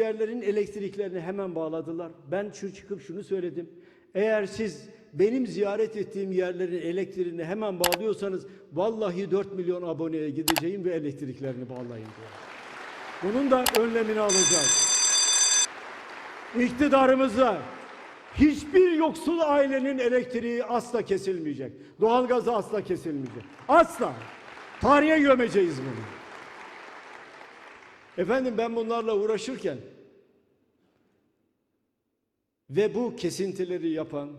Kendilerinin elektriklerini hemen bağladılar. Ben şu çıkıp şunu söyledim. Eğer siz benim ziyaret ettiğim yerlerin elektriğini hemen bağlıyorsanız vallahi 4 milyon aboneye gideceğim ve elektriklerini bağlayın diyor. Bunun da önlemini alacağız. İktidarımızla hiçbir yoksul ailenin elektriği asla kesilmeyecek. Doğalgazı asla kesilmeyecek. Asla. Tarihe gömeceğiz bunu. Efendim ben bunlarla uğraşırken ve bu kesintileri yapan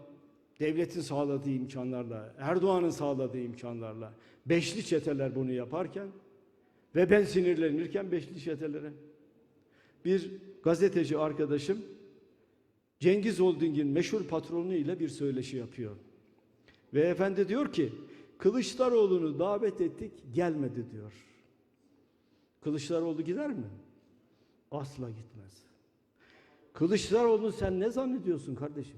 devletin sağladığı imkanlarla, Erdoğan'ın sağladığı imkanlarla beşli çeteler bunu yaparken ve ben sinirlenirken beşli çetelere bir gazeteci arkadaşım Cengiz Holding'in meşhur patronu ile bir söyleşi yapıyor. Ve efendi diyor ki Kılıçdaroğlu'nu davet ettik gelmedi diyor. Kılıçdaroğlu gider mi? Asla gitmez. Kılıçdaroğlu sen ne zannediyorsun kardeşim?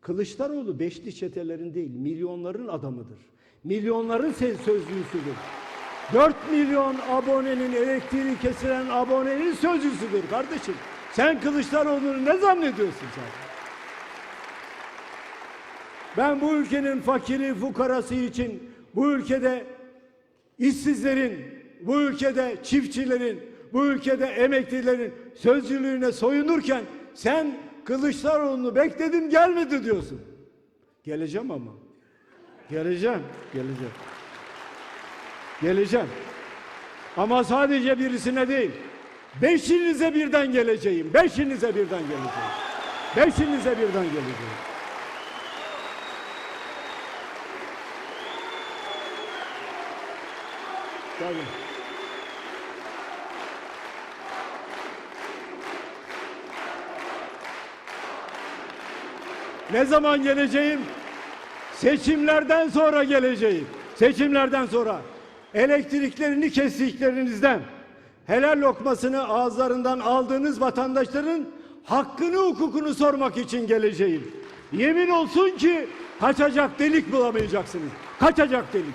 Kılıçdaroğlu beşli çetelerin değil milyonların adamıdır. Milyonların sözcüsüdür. 4 milyon abonenin elektriği kesilen abonenin sözcüsüdür kardeşim. Sen Kılıçdaroğlu'nu ne zannediyorsun sen? Ben bu ülkenin fakiri fukarası için bu ülkede işsizlerin, bu ülkede çiftçilerin, bu ülkede emeklilerin sözcülüğüne soyunurken sen Kılıçdaroğlu'nu bekledim gelmedi diyorsun. Geleceğim ama. Geleceğim, geleceğim. Geleceğim. Ama sadece birisine değil. Beşinize birden geleceğim. Beşinize birden geleceğim. Beşinize birden geleceğim. Tabii. Ne zaman geleceğim? Seçimlerden sonra geleceğim. Seçimlerden sonra elektriklerini kestiklerinizden helal lokmasını ağızlarından aldığınız vatandaşların hakkını hukukunu sormak için geleceğim. Yemin olsun ki kaçacak delik bulamayacaksınız. Kaçacak delik.